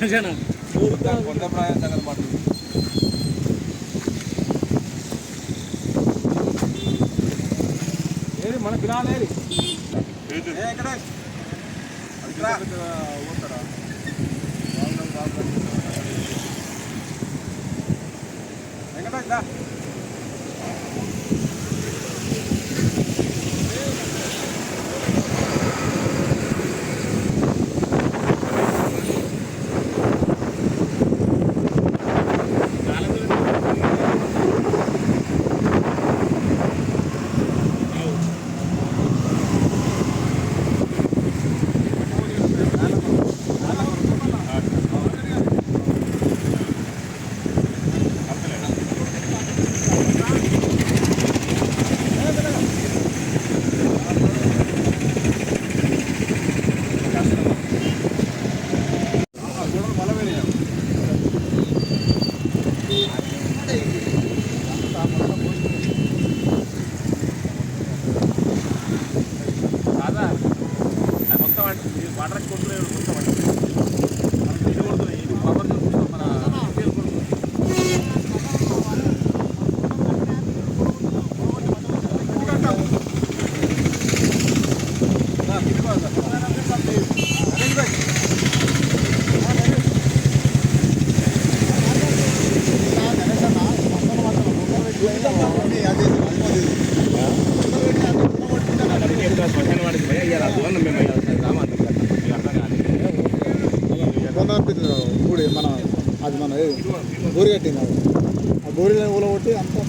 కొండ ప్రాయం సంగతి మాట్లాడు ఏది మన పిల్లలేది ఎక్కడ? పోతారా వెంకటేష్ మన అది మన ఊరిగట్టింది అది. ఆ గోరిలో ఊలగొట్టి అంతా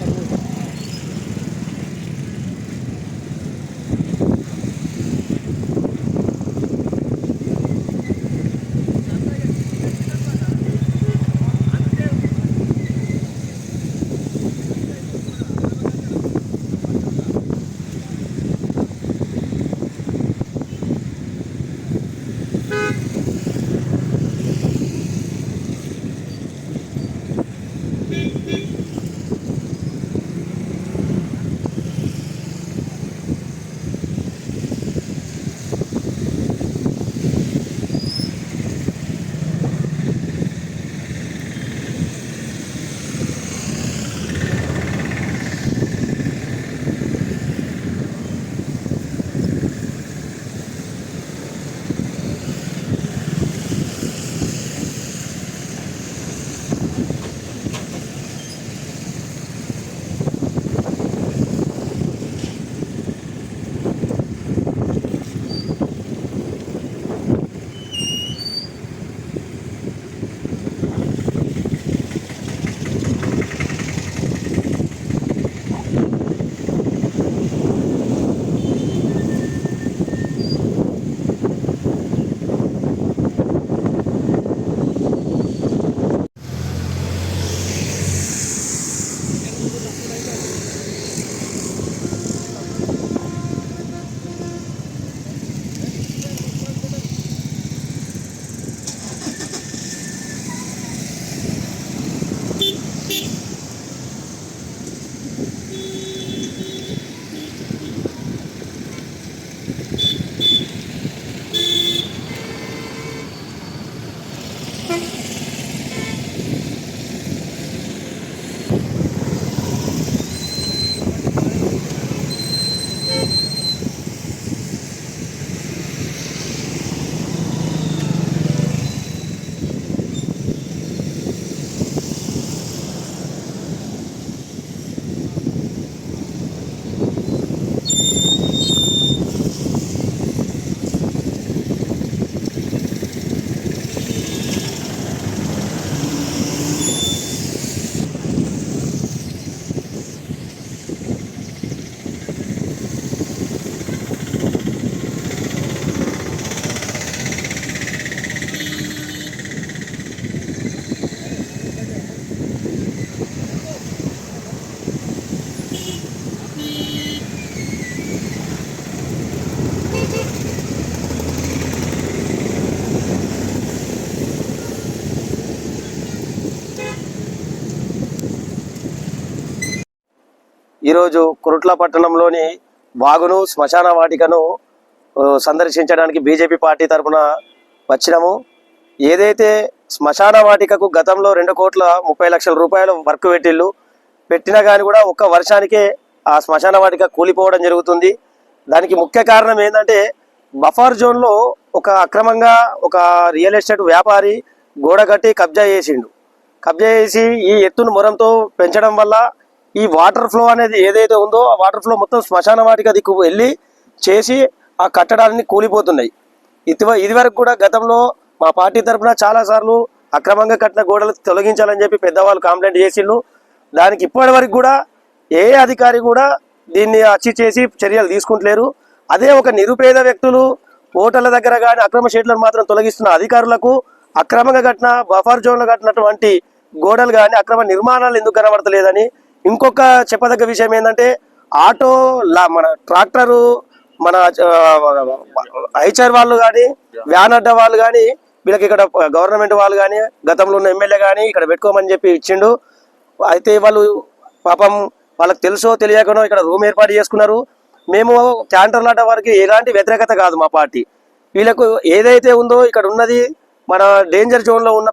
ఈరోజు కురుట్ల పట్టణంలోని వాగును శ్మశాన వాటికను సందర్శించడానికి బీజేపీ పార్టీ తరఫున వచ్చినాము. ఏదైతే శ్మశాన వాటికకు గతంలో రెండు కోట్ల ముప్పై లక్షల రూపాయలు వర్క్ పెట్టిళ్ళు పెట్టినా కానీ కూడా ఒక్క వర్షానికే ఆ శ్మశాన వాటిక కూలిపోవడం జరుగుతుంది. దానికి ముఖ్య కారణం ఏంటంటే బఫర్ జోన్లో ఒక అక్రమంగా ఒక రియల్ ఎస్టేట్ వ్యాపారి గోడ కట్టి కబ్జా చేసిండు. కబ్జా చేసి ఈ ఎత్తును మొరంతో పెంచడం వల్ల ఈ వాటర్ ఫ్లో అనేది ఏదైతే ఉందో ఆ వాటర్ ఫ్లో మొత్తం శ్మశాన వాటిక దిక్కు వెళ్ళి చేసి ఆ కట్టడాన్ని కూలిపోతున్నాయి. ఇది ఇదివరకు కూడా గతంలో మా పార్టీ తరఫున చాలా సార్లు అక్రమంగా కట్టిన గోడలు తొలగించాలని చెప్పి పెద్దవాళ్ళు కంప్లైంట్ చేసిండ్రు. దానికి ఇప్పటి వరకు కూడా ఏ అధికారి కూడా దీన్ని అచ్చి చేసి చర్యలు తీసుకుంటలేరు. అదే ఒక నిరుపేద వ్యక్తులు ఓటర్ల దగ్గర కానీ అక్రమ షెడ్లను మాత్రం తొలగిస్తున్న అధికారులకు అక్రమంగా కట్టిన బఫర్ జోన్లో కట్టినటువంటి గోడలు కానీ అక్రమ నిర్మాణాలు ఎందుకు కనబడతలేదని ఇంకొక చెప్పదగ్గ విషయం ఏంటంటే ఆటో లా మన ట్రాక్టరు మన ఐచర్ వాళ్ళు కానీ వ్యాన్ అడ్డ వాళ్ళు కానీ వీళ్ళకి ఇక్కడ గవర్నమెంట్ వాళ్ళు కానీ గతంలో ఉన్న ఎమ్మెల్యే కానీ ఇక్కడ పెట్టుకోమని చెప్పి ఇచ్చిండు. అయితే వాళ్ళు పాపం వాళ్ళకి తెలుసో తెలియకనో ఇక్కడ రూమ్ ఏర్పాటు చేసుకున్నారు. మేము క్యాంటర్ల అడ్డ వారికి ఎలాంటి వ్యతిరేకత కాదు మా పార్టీ. వీళ్ళకు ఏదైతే ఉందో ఇక్కడ ఉన్నది మన డేంజర్ జోన్లో ఉన్న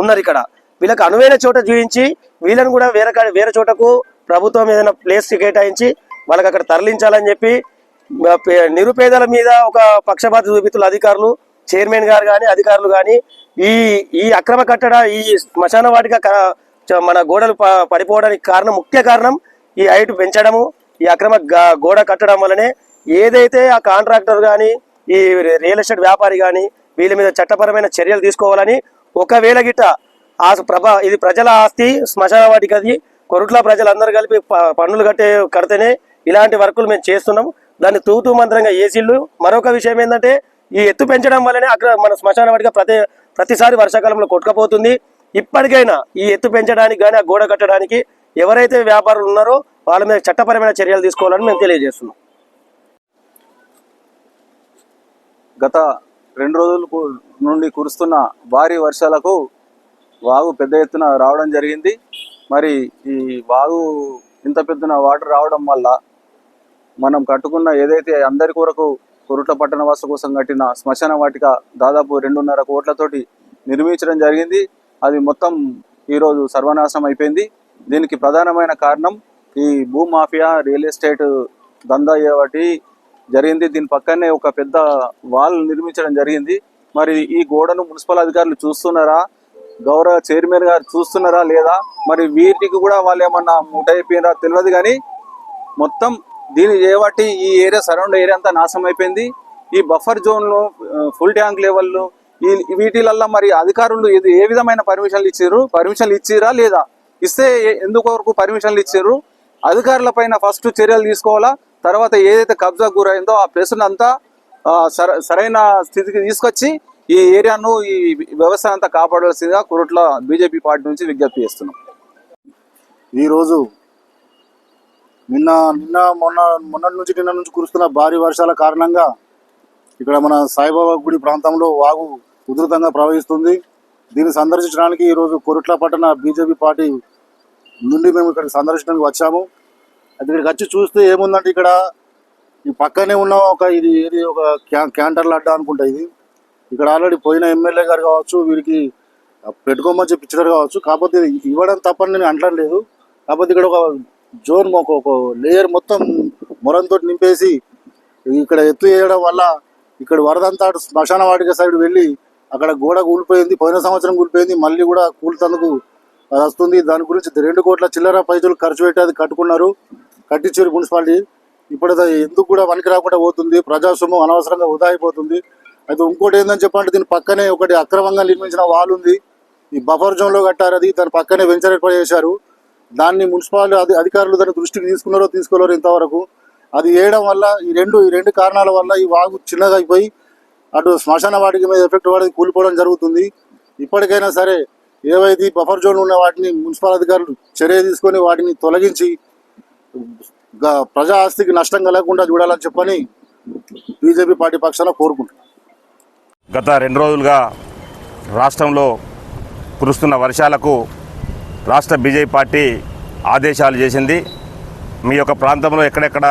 ఉన్నారు ఇక్కడ. వీళ్ళకి అనువైన చోట చూపించి వీళ్ళని కూడా వేరే వేరే చోటకు ప్రభుత్వం ఏదైనా ప్లేస్ కేటాయించి వాళ్ళకి అక్కడ తరలించాలని చెప్పి పే- నిరుపేదల మీద ఒక పక్షపాత చూపితుల అధికారులు చైర్మన్ గారు కానీ అధికారులు కానీ ఈ ఈ అక్రమ కట్టడ ఈ శ్మశాన వాటిక మన గోడలు ప- పడిపోవడానికి కారణం ముఖ్య కారణం ఈ హైట్ పెంచడము ఈ అక్రమ గోడ కట్టడం వల్లనే ఏదైతే ఆ కాంట్రాక్టర్ కానీ ఈ రియల్ ఎస్టేట్ వ్యాపారి కానీ వీళ్ళ మీద చట్టపరమైన చర్యలు తీసుకోవాలని ఒకవేళ గిట్ట ఆ ప్రభ ఇది ప్రజల ఆస్తి శ్మశాన వాటికి అది కొరుట్ల ప్రజలందరూ కలిపి ప- పన్నులు కట్టే కడితేనే ఇలాంటి వర్కులు మేము చేస్తున్నాం దాన్ని తూతూ మంత్రంగా ఏసీళ్ళు మరొక విషయం ఏంటంటే ఈ ఎత్తు పెంచడం వల్లనే అక్కడ మన శ్మశాన వాటిగా ప్రతి ప్రతిసారి వర్షాకాలంలో కొట్టుకపోతుంది. ఇప్పటికైనా ఈ ఎత్తు పెంచడానికి కానీ ఆ గోడ కట్టడానికి ఎవరైతే వ్యాపారులు ఉన్నారో వాళ్ళ మీద చట్టపరమైన చర్యలు తీసుకోవాలని మేము తెలియజేస్తున్నాం. గత రెండు రోజుల నుండి కురుస్తున్న భారీ వర్షాలకు వాగు పెద్ద ఎత్తున రావడం జరిగింది. మరి ఈ వాగు ఇంత పెద్దన వాటర్ రావడం వల్ల మనం కట్టుకున్న ఏదైతే అందరి కొరకు కురుట్ల పట్టణ వాస కోసం కట్టిన శ్మశాన వాటిక దాదాపు రెండున్నర కోట్లతోటి నిర్మించడం జరిగింది. అది మొత్తం ఈరోజు సర్వనాశనం అయిపోయింది. దీనికి ప్రధానమైన కారణం ఈ భూమాఫియా రియల్ ఎస్టేట్ దందా ఒకటి జరిగింది. దీని పక్కనే ఒక పెద్ద వాల్ నిర్మించడం జరిగింది. మరి ఈ గోడను మున్సిపల్ అధికారులు చూస్తున్నారా? గౌరవ చైర్మన్ గారు చూస్తున్నారా లేదా? మరి వీటికి కూడా వాళ్ళు ఏమన్నా మూట అయిపోయినారా తెలియదు కానీ మొత్తం దీన్ని చేయబట్టి ఈ ఏరియా సరౌండ్ ఏరియా అంతా నాశనం అయిపోయింది. ఈ బఫర్ జోన్లు ఫుల్ ట్యాంక్ లెవెల్లు ఈ వీటిలల్లో మరి అధికారులు ఇది ఏ విధమైన పర్మిషన్లు ఇచ్చారు పర్మిషన్లు ఇచ్చిరా లేదా? ఇస్తే ఎందుకు వరకు పర్మిషన్లు ఇచ్చారు అధికారుల పైన ఫస్ట్ చర్యలు తీసుకోవాలా? తర్వాత ఏదైతే కబ్జా గురైందో ఆ ప్లేస్ అంతా సర- సరైన స్థితికి తీసుకొచ్చి ఈ ఏరియాను ఈ వ్యవసాయం అంతా కాపాడవలసిందిగా కురుట్ల బీజేపీ పార్టీ నుంచి విజ్ఞప్తి చేస్తున్నాం. ఈరోజు నిన్న నిన్న మొన్న మొన్నటి నుంచి నిన్న నుంచి కురుస్తున్న భారీ వర్షాల కారణంగా ఇక్కడ మన సాయిబాబా గుడి ప్రాంతంలో వాగు ఉధృతంగా ప్రవహిస్తుంది. దీన్ని సందర్శించడానికి ఈరోజు కొరుట్ల పట్టణ బీజేపీ పార్టీ నుండి మేము ఇక్కడ సందర్శించడానికి వచ్చాము. అది ఇక్కడికి వచ్చి చూస్తే ఏముందంటే ఇక్కడ ఈ పక్కనే ఉన్న ఒక ఇది ఏది ఒక క్యా క్యాంటర్ల అడ్డా అనుకుంటా ఇది. ఇక్కడ ఆల్రెడీ పోయిన ఎమ్మెల్యే గారు కావచ్చు వీరికి పెట్టుకోమని చెప్పి ఇచ్చినారు కావచ్చు. కాకపోతే ఇవ్వడం తప్పని నేను అంటలేదు కాకపోతే ఇక్కడ ఒక జోన్ ఒక ఒక లేయర్ మొత్తం మొరంతో నింపేసి ఇక్కడ ఎత్తు వేయడం వల్ల ఇక్కడ వరదంతా శ్మశాన వాటిక సైడ్ వెళ్ళి అక్కడ గోడ కూలిపోయింది పోయిన సంవత్సరం కూలిపోయింది మళ్ళీ కూడా కూలుతందుకు అది వస్తుంది. దాని గురించి రెండు కోట్ల చిల్లర పైసలు ఖర్చు పెట్టి అది కట్టుకున్నారు. కట్టించారు మున్సిపాలిటీ. ఇప్పుడు ఎందుకు కూడా పనికి రాకుండా పోతుంది. ప్రజాస్వామ్యం అనవసరంగా వృధా అయిపోతుంది. అయితే ఇంకోటి ఏందని చెప్పంటే దీని పక్కనే ఒకటి అక్రమంగా నిర్మించిన వాల్ ఉంది. ఈ బఫర్ జోన్లో కట్టారు. అది దాని పక్కనే వెంచర్ ఏర్పాటు చేశారు. దాన్ని మున్సిపాలిటీ అధికారులు దాని దృష్టికి తీసుకున్నారో తీసుకోలేరు ఇంతవరకు. అది వేయడం వల్ల ఈ రెండు ఈ రెండు కారణాల వల్ల ఈ వాగు చిన్నగా అయిపోయి అటు శ్మశాన వాటికి మీద ఎఫెక్ట్ పడి కూలిపోవడం జరుగుతుంది. ఇప్పటికైనా సరే ఏవైతే బఫర్ జోన్ ఉన్న వాటిని మున్సిపల్ అధికారులు చర్య తీసుకొని వాటిని తొలగించి గ- ప్రజా ఆస్తికి నష్టం కలగకుండా చూడాలని చెప్పని బీజేపీ పార్టీ పక్షాన కోరుకుంటున్నాను గత రెండు రోజులుగా రాష్ట్రంలో కురుస్తున్న వర్షాలకు రాష్ట్ర బీజేపీ పార్టీ ఆదేశాలు చేసింది. మీ యొక్క ప్రాంతంలో ఎక్కడెక్కడ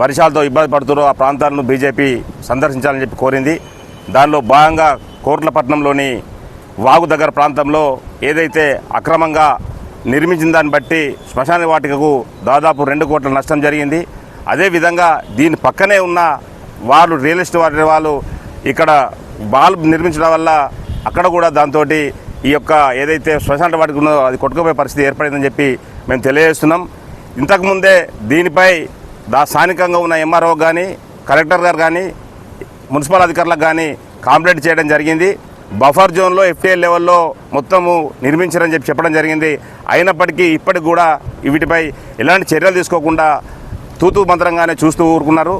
వర్షాలతో ఇబ్బంది పడుతున్నారో ఆ ప్రాంతాలను బీజేపీ సందర్శించాలని చెప్పి కోరింది. దానిలో భాగంగా కోట్లపట్నంలోని వాగు దగ్గర ప్రాంతంలో ఏదైతే అక్రమంగా నిర్మించిన దాన్ని బట్టి శ్మశాన వాటికకు దాదాపు రెండు కోట్ల నష్టం జరిగింది. అదేవిధంగా దీని పక్కనే ఉన్న వాళ్ళు రియల్ ఎస్టేట్ వారి వాళ్ళు ఇక్కడ బాల్బ్ నిర్మించడం వల్ల అక్కడ కూడా దాంతో ఈ యొక్క ఏదైతే శ్మశాన వాటికి ఉన్నదో అది కొట్టుకుపోయే పరిస్థితి ఏర్పడిందని చెప్పి మేము తెలియజేస్తున్నాం. ఇంతకుముందే దీనిపై దా స్థానికంగా ఉన్న ఎంఆర్ఓ కానీ కలెక్టర్ గారు కానీ మున్సిపల్ అధికారులకు కానీ కాంప్లైంట్ చేయడం జరిగింది. బఫర్ జోన్లో ఎఫ్టీఎల్ లెవెల్లో మొత్తము నిర్మించారని చెప్పి చెప్పడం జరిగింది. అయినప్పటికీ ఇప్పటికి కూడా వీటిపై ఎలాంటి చర్యలు తీసుకోకుండా తూతూ మంత్రంగానే చూస్తూ ఊరుకున్నారు.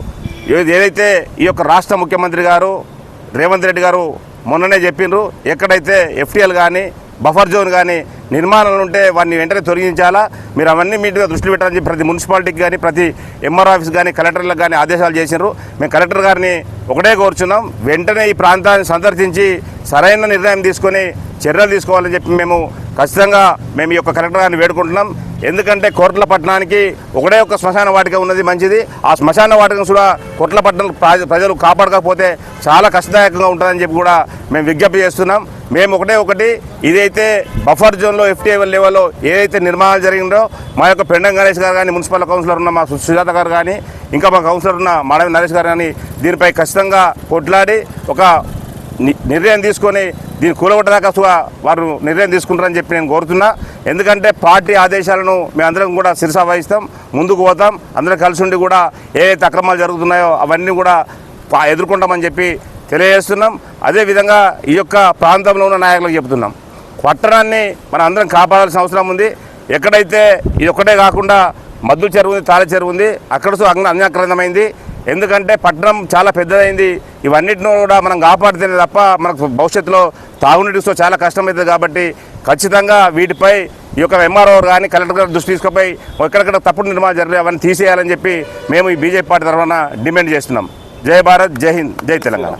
ఏదైతే ఈ యొక్క రాష్ట్ర ముఖ్యమంత్రి గారు రేవంత్ రెడ్డి గారు మొన్ననే చెప్పిండ్రు ఎక్కడైతే ఎఫ్టీఎల్ కానీ బఫర్ జోన్ కానీ నిర్మాణాలు ఉంటే వాటిని వెంటనే తొలగించాలా? మీరు అవన్నీ మీటుగా దృష్టి పెట్టాలని చెప్పి ప్రతి మున్సిపాలిటీకి కానీ ప్రతి ఎంఆర్ ఆఫీస్ కానీ కలెక్టర్లకు కానీ ఆదేశాలు చేసినారు మేము కలెక్టర్ గారిని ఒకటే కోరుచున్నాం వెంటనే ఈ ప్రాంతాన్ని సందర్శించి సరైన నిర్ణయం తీసుకొని చర్యలు తీసుకోవాలని చెప్పి మేము ఖచ్చితంగా మేము ఈ యొక్క కలెక్టర్ గారిని వేడుకుంటున్నాం. ఎందుకంటే కోట్ల పట్టణానికి ఒకటే ఒక శ్మశాన వాటిక ఉన్నది మంచిది. ఆ శ్మశాన వాటికను కూడా కోట్ల పట్టణం ప్రజలు కాపాడకపోతే చాలా కష్టదాయకంగా ఉంటుందని చెప్పి కూడా మేము విజ్ఞప్తి చేస్తున్నాం. మేము ఒకటే ఒకటి ఇదైతే బఫర్ జోన్లో ఎఫ్టీఐ లెవెల్లో ఏదైతే నిర్మాణాలు జరిగిందో మా యొక్క పెండం గణేష్ గారు కానీ మున్సిపల్ కౌన్సిలర్ ఉన్న మా సుజాత గారు కానీ ఇంకా మా కౌన్సిలర్ ఉన్న మాడవి నరేష్ గారు కానీ దీనిపై ఖచ్చితంగా కొట్లాడి ఒక నిర్ణయం తీసుకొని దీన్ని కూలగొట్టదాకా వారు నిర్ణయం తీసుకుంటారని చెప్పి నేను కోరుతున్నా. ఎందుకంటే పార్టీ ఆదేశాలను మేమందరం కూడా శిరసా వహిస్తాం ముందుకు పోతాం. అందరం కలిసి ఉండి కూడా ఏవైతే అక్రమాలు జరుగుతున్నాయో అవన్నీ కూడా పా- ఎదుర్కొంటామని చెప్పి తెలియజేస్తున్నాం. అదేవిధంగా ఈ యొక్క ప్రాంతంలో ఉన్న నాయకులకు చెబుతున్నాం పట్టణాన్ని మనం అందరం కాపాడాల్సిన అవసరం ఉంది. ఎక్కడైతే ఇది ఒక్కటే కాకుండా మద్దు చెరువు ఉంది తాళ చెరువు ఉంది అక్కడ సో ఎందుకంటే పట్టణం చాలా పెద్దదైంది. ఇవన్నిటిని కూడా మనం కాపాడితేనే తప్ప మనకు భవిష్యత్తులో తాగునీటితో చాలా కష్టమవుతుంది కాబట్టి ఖచ్చితంగా వీటిపై ఈ యొక్క ఎంఆర్ఓ కానీ కలెక్టర్ గారు దృష్టి తీసుకుపోయి ఎక్కడెక్కడ తప్పుడు నిర్మాణం జరిగే అవన్నీ తీసేయాలని చెప్పి మేము ఈ బీజేపీ పార్టీ తరఫున డిమాండ్ చేస్తున్నాం. జై భారత్ జై హింద్ జై తెలంగాణ.